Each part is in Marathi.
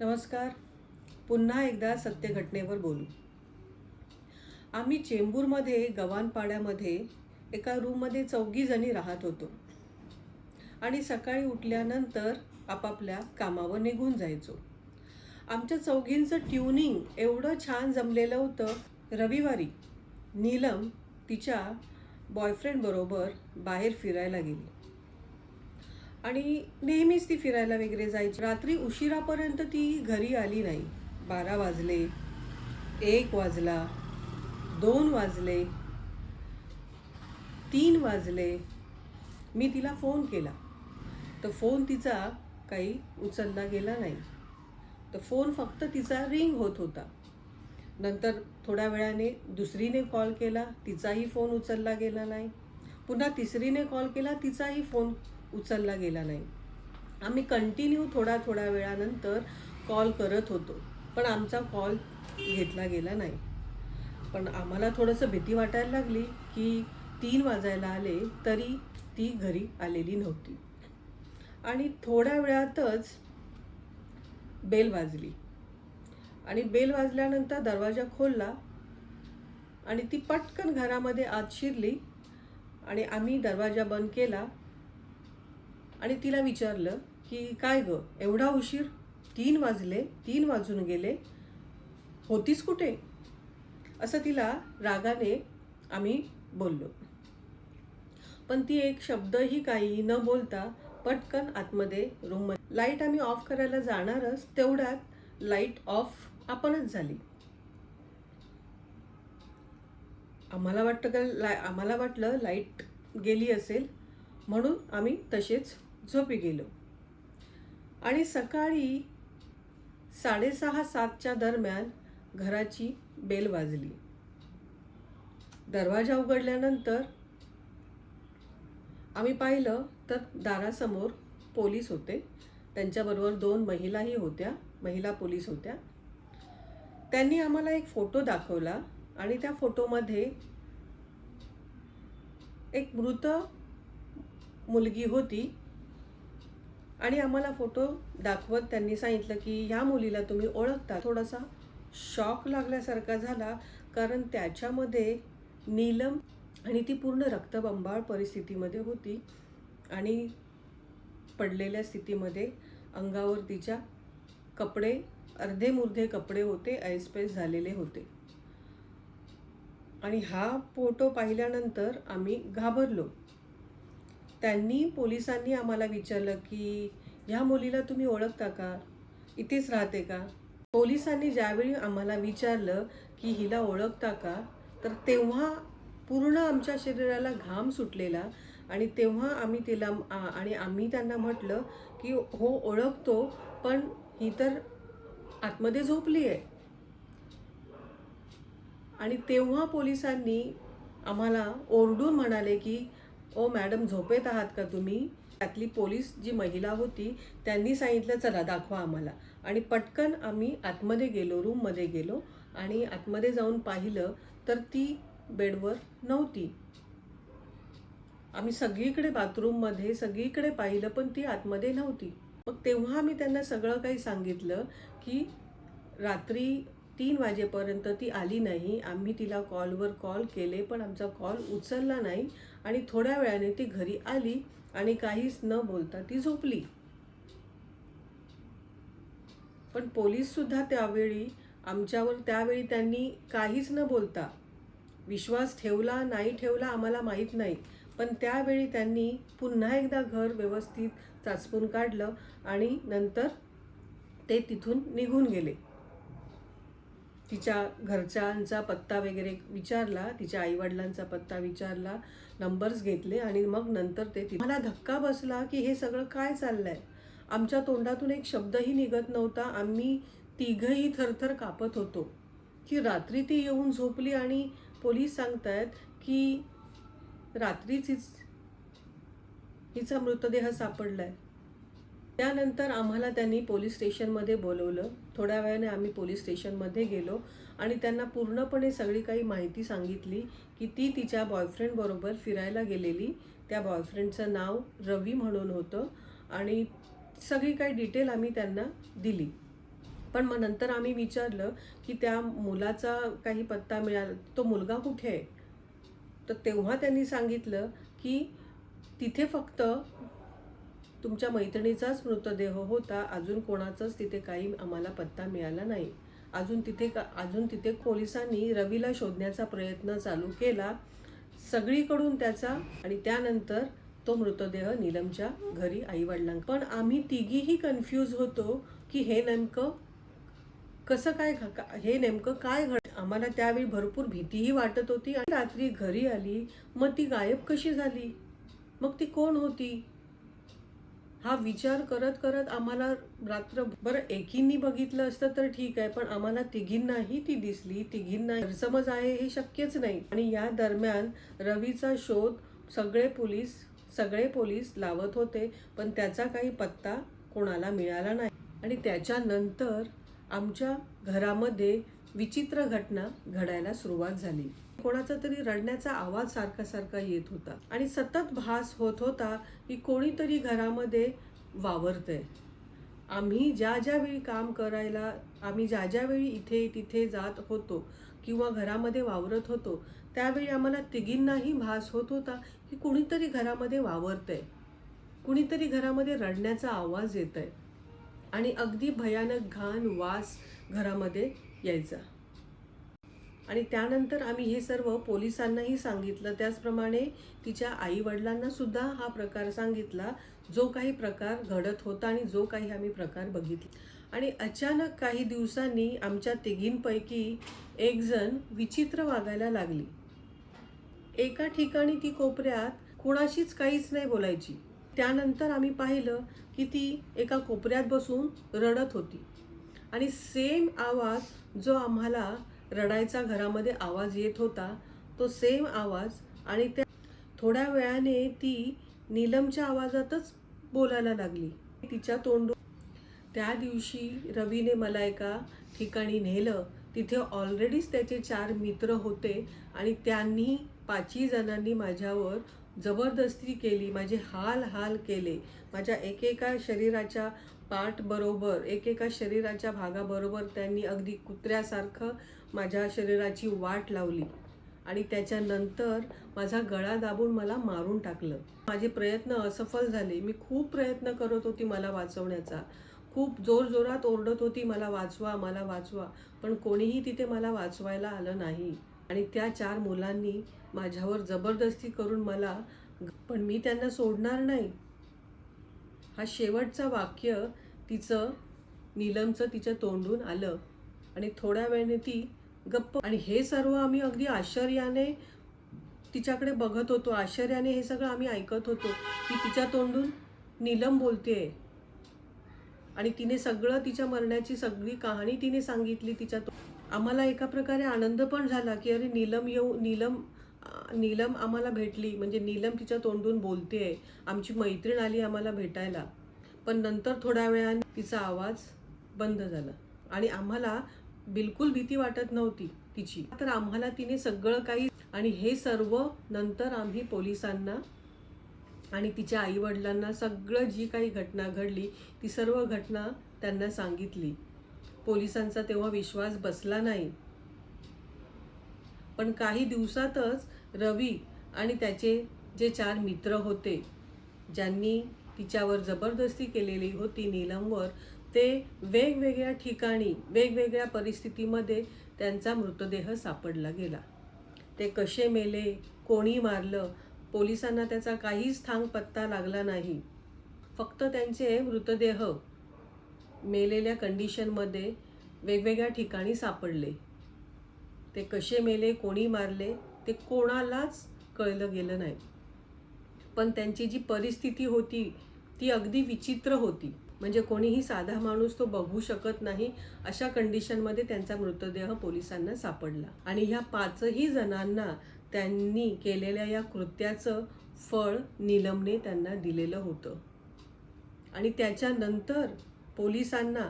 नमस्कार. पुन्हा एकदा सत्यघटनेवर बोलू. आम्ही चेंबूरमध्ये गव्हाणपाड्यामध्ये एका रूममध्ये चौघी जणी राहत होतो. आणि सकाळी उठल्यानंतर आपापल्या कामावर निघून जायचो. आमच्या चौघींचं ट्युनिंग एवढं छान जमलेलं होतं. रविवारी नीलम तिच्या बॉयफ्रेंडबरोबर बाहेर फिरायला गेली. आणि नेहमीच ती फिरायला वगैरे जायची. रात्री उशिरापर्यंत ती घरी आली नाही. बारा वाजले एक वाजला दोन वाजले तीन वाजले. मी तिला फोन केला. तर फोन तिचा काही उचलला गेला नाही. तर फोन फक्त तिचा रिंग होत होता. नंतर थोड्या वेळाने दुसरीने कॉल केला. तिचाही फोन उचलला गेला नाही. पुन्हा तिसरीने कॉल केला. तिचाही फोन उचलला गेला नाही. आम्ही कंटिन्यू थोडा थोड्या वेळानंतर कॉल करत होतो. पण आमचा कॉल घेतला गेला नाही. पण आम्हाला थोडंसं भीती वाटायला लागली की तीन वाजायला आले तरी ती घरी आलेली नव्हती. आणि थोड्या वेळातच बेल वाजली. आणि बेल वाजल्यानंतर दरवाजा खोलला आणि ती पटकन घरामध्ये आत शिरली आणि आम्ही दरवाजा बंद केला. आणि तिला विचारलं की काय गं? एवढा उशीर? तीन वाजले तीन वाजून गेले. होतीस कुठे? असं तिला रागाने आम्ही बोललो. पण ती एक शब्दही काही न बोलता पटकन आतमध्ये रूम लाइट आम्ही ऑफ करायला जाणारच तेवढ्यात लाइट ऑफ आपणच झाली. आम्हाला वाटतं का ला आम्हाला वाटलं लाइट गेली असेल म्हणून आम्ही तसेच झोपी गेलो. आणि सकाळी साडेसहा सातच्या दरम्यान घराची बेल वाजली. दरवाजा उघडल्यानंतर आम्ही पाहिलं तर दारासमोर पोलीस होते. त्यांच्याबरोबर दोन महिलाही होत्या महिला पोलीस होत्या. त्यांनी आम्हाला एक फोटो दाखवला आणि त्या फोटोमध्ये एक मृत मुलगी होती. आणि आम्हाला फोटो दाखवत त्यांनी सांगितलं की ह्या मुलीला तुम्ही ओळखता. थोडासा शॉक लागल्यासारखा झाला कारण त्याच्यामध्ये नीलम आणि ती पूर्ण रक्तबंबाळ परिस्थितीमध्ये होती आणि पडलेल्या स्थितीमध्ये अंगावर तिच्या कपडे अर्धे मुर्धे कपडे होते ऐसपैस झालेले होते. आणि हा फोटो पाहिल्यानंतर आम्ही घाबरलो. त्यांनी पोलिसांनी आम्हाला विचारलं की ह्या मुलीला तुम्ही ओळखता का? इथेच राहते का? पोलिसांनी ज्यावेळी आम्हाला विचारलं की हिला ओळखता का? तर तेव्हा पूर्ण आमच्या शरीराला घाम सुटलेला आणि तेव्हा आम्ही तिला आणि आम्ही त्यांना म्हटलं की हो ओळखतो पण ही तर आतमध्ये झोपली आहे. आणि तेव्हा पोलिसांनी आम्हाला ओरडून म्हणाले की ओ मॅडम झोपेत आहात का तुम्ही? त्यातली पोलीस जी महिला होती त्यांनी सांगितलं चला दाखवा आम्हाला. आणि पटकन आम्ही आतमध्ये गेलो रूममध्ये गेलो आणि आतमध्ये जाऊन पाहिलं तर ती बेडवर नव्हती. आम्ही सगळीकडे बाथरूममध्ये सगळीकडे पाहिलं पण ती आतमध्ये नव्हती. मग तेव्हा मी त्यांना सगळं काही सांगितलं की रात्री तीन वाजेपर्यंत ती आली नाही. आम्ही तिला कॉलवर कॉल केले पण आमचा कॉल उचलला नाही आणि थोड्या वेळाने ती घरी आली आणि काहीच न बोलता ती झोपली. पण पोलीससुद्धा त्यावेळी आमच्यावर त्यावेळी त्यांनी काहीच न बोलता विश्वास ठेवला नाही ठेवला आम्हाला माहीत नाही. पण त्यावेळी त्यांनी पुन्हा एकदा घर व्यवस्थित चाचपून काढलं आणि नंतर ते तिथून निघून गेले. तिच्या घरच्यांचा पत्ता वगैरे विचारला तिच्या आईवडिलांचा पत्ता विचारला नंबर्स घेतले आणि मग नंतर ते ति- मला धक्का बसला की हे सगळं काय चाललं आहे आमच्या तोंडातून एक शब्दही निघत नव्हता. आम्ही तिघही थरथर कापत होतो. की रात्री ती येऊन झोपली आणि पोलीस सांगतायत की रात्रीच हिच हिचा मृतदेह आहे त्यानंतर आम्हाला त्यांनी पोलीस स्टेशनमध्ये बोलवलं. थोड्या वेळाने आम्ही पोलीस स्टेशनमध्ये गेलो आणि त्यांना पूर्णपणे सगळी काही माहिती सांगितली की ती तिच्या बॉयफ्रेंडबरोबर फिरायला गेलेली. त्या बॉयफ्रेंडचं नाव रवी म्हणून होतं आणि सगळी काही डिटेल आम्ही त्यांना दिली. पण मग नंतर आम्ही विचारलं की त्या मुलाचा काही पत्ता मिळाला. तो मुलगा कुठे आहे? तर तेव्हा त्यांनी सांगितलं की तिथे फक्त तुमच्या मैत्रिणीचाच मृतदेह होता. अजून कोणाचाच तिथे काही आम्हाला पत्ता मिळाला नाही. अजून तिथे का अजून तिथे पोलिसांनी रवीला शोधण्याचा प्रयत्न चालू केला. सगळीकडून त्याचा आणि त्यानंतर तो मृतदेह नीलमच्या घरी आईवडिलां पण आम्ही तिघीही कन्फ्यूज होतो की हे नेमकं कसं काय का- हे नेमकं काय घड आम्हाला त्यावेळी भरपूर भीतीही वाटत होती. आणि रात्री घरी आली मग ती गायब कशी झाली? मग ती कोण होती? हा विचार करत करत आम्हाला रात्र बरं एकींनी बघितलं असतं तर ठीक आहे पण आम्हाला तिघींनाही ती दिसली. तिघींना गैरसमज आहे हे शक्यच नाही. आणि या दरम्यान रवीचा शोध सगळे पोलीस सगळे पोलीस लावत होते पण त्याचा काही पत्ता कोणाला मिळाला नाही. आणि त्याच्यानंतर आमच्या घरामध्ये विचित्र घटना घडायला सुरुवात झाली. कोणाचा तरी रडण्याचा आवाज सारखा सारखा येत होता. आणि सतत भास होत होता की कोणीतरी घरामध्ये वावरतंय. आम्ही ज्या ज्या वेळी काम करायला आम्ही ज्या ज्या वेळी इथे तिथे जात होतो किंवा घरामध्ये वावरत होतो त्यावेळी आम्हाला तिघींनाही भास होत होता की कुणीतरी घरामध्ये वावरतंय. कुणीतरी घरामध्ये रडण्याचा आवाज येत आहे आणि अगदी भयानक घाण वास घरामध्ये यायचा. आणि त्यानंतर आम्ही हे सर्व पोलिसांनाही सांगितलं. त्याचप्रमाणे तिच्या आईवडिलांनासुद्धा सुद्धा हा प्रकार सांगितला. जो काही प्रकार घडत होता आणि जो काही आम्ही प्रकार बघितला. आणि अचानक काही दिवसांनी आमच्या तिघींपैकी एक जण विचित्र वागायला लागली. एका ठिकाणी ती कोपऱ्यात कुणाशीच काहीच नाही बोलायची. त्यानंतर आम्ही पाहिलं की ती एका कोपऱ्यात बसून रडत होती. आणि सेम आवाज जो आम्हाला रडायचा घरामध्ये आवाज येत होता तो सेम आवाज आणि त्या थोड्या वेळाने ती नीलमच्या आवाजातच बोलायला लागली. तिच्या तोंडून त्या दिवशी रवीने मला एका ठिकाणी नेलं. तिथे ऑलरेडीच त्याचे चार मित्र होते आणि त्यांनी पाचही जणांनी माझ्यावर जबरदस्ती केली माझे हाल हाल केले. माझ्या एकेका शरीराच्या पाठ बरोबर एकेका शरीराच्या भागाबरोबर त्यांनी अगदी कुत्र्यासारखं माझ्या शरीराची वाट लावली आणि त्याच्यानंतर माझा गळा दाबून मला मारून टाकलं. माझे प्रयत्न असफल झाले. मी खूप प्रयत्न करत होती मला वाचवण्याचा. खूप जोरजोरात ओरडत होती मला वाचवा मला वाचवा. पण कोणीही तिथे मला वाचवायला आलं नाही. आणि त्या चार मुलांनी माझ्यावर जबरदस्ती करून मला पण मी त्यांना सोडणार नाही. हा शेवटचा वाक्य तिचं नीलमचं तिच्या तोंडून आलं. आणि थोड्या वेळाने ती गप्प आणि हे सर्व आम्ही अगदी आश्चर्याने तिच्याकडे बघत होतो. आश्चर्याने हे सगळं आम्ही ऐकत होतो की तिच्या तोंडून नीलम बोलते आणि तिने सगळं तिच्या मरण्याची सगळी कहाणी तिने सांगितली तिच्या तो आम्हाला एका प्रकारे आनंद पण झाला की अरे नीलम येऊ नीलम नीलम आम्हाला भेटली. म्हणजे नीलम तिच्या तोंडून बोलतेय. आमची मैत्रीण आली आम्हाला भेटायला. पण नंतर थोड्या वेळाने तिचा आवाज बंद झाला. आणि आम्हाला बिलकुल भीती वाटत नव्हती तिची. तर आम्हाला तिने सगळं काही आणि हे सर्व नंतर आम्ही पोलिसांना आणि तिच्या आईवडिलांना सगळं जी काही घटना घडली ती सर्व घटना त्यांना सांगितली. पोलिसांचा तेव्हा विश्वास बसला नाही. पण काही दिवसातच रवी आणि त्याचे जे चार मित्र होते ज्यांनी तिच्यावर जबरदस्ती केलेली होती नीलमवर ते वेगवेगळ्या ठिकाणी वेगवेगळ्या परिस्थितीमध्ये त्यांचा मृतदेह सापडला गेला. ते कसे मेले कोणी मारलं पोलिसांना त्याचा काहीच थांग पत्ता लागला नाही. फक्त त्यांचे मृतदेह मेलेल्या कंडिशनमध्ये वेगवेगळ्या ठिकाणी सापडले. ते कसे मेले कोणी मारले ते कोणालाच कळलं गेलं नाही. पण त्यांची जी परिस्थिती होती ती अगदी विचित्र होती. म्हणजे कोणीही साधा माणूस तो बघू शकत नाही अशा कंडिशनमध्ये त्यांचा मृतदेह पोलिसांना सापडला. आणि ह्या पाचही जणांना त्यांनी केलेल्या या कृत्याचं फळ निलमने त्यांना दिलेलं होतं. आणि त्याच्यानंतर पोलिसांना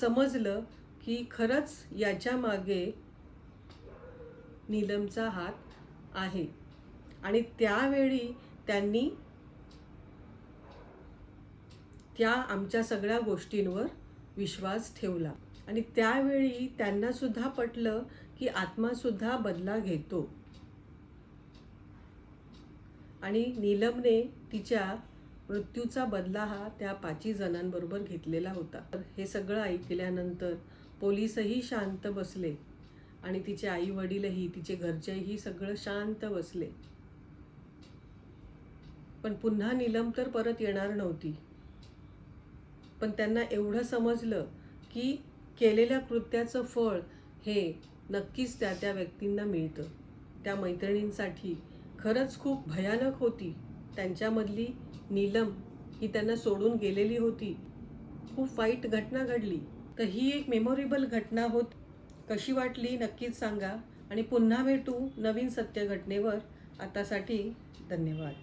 समजलं की खरंच याच्या मागे नीलमचा हात आहे. आणि त्यावेळी त्यांनी त्या आमच्या सगळ्या गोष्टींवर विश्वास ठेवला. आणि त्यावेळी त्यांना सुद्धा पटलं की आत्मा सुद्धा बदला घेतो. आणि नीलमने तिच्या मृत्यूचा बदला हा त्या पाची जणांबरोबर घेतलेला होता. तर हे सगळं ऐकल्यानंतर पोलीसही शांत बसले. आणि तिचे आई वडीलही तिचे घरचेही सगळं शांत बसले. पण पुन्हा नीलम तर परत येणार नव्हती. पण त्यांना एवढं समजलं की केलेल्या कृत्याचं फळ हे नक्कीच त्या त्या व्यक्तींना मिळतं. त्या मैत्रिणींसाठी खरंच खूप भयानक होती. त्यांच्यामधली नीलम ही त्यांना सोडून गेलेली होती. खूप वाईट घटना घडली. तर ही एक मेमोरेबल घटना होत कशी वाटली नक्कीच सांगा. आणि पुन्हा भेटू नवीन सत्य घटनेवर आतासाठी धन्यवाद.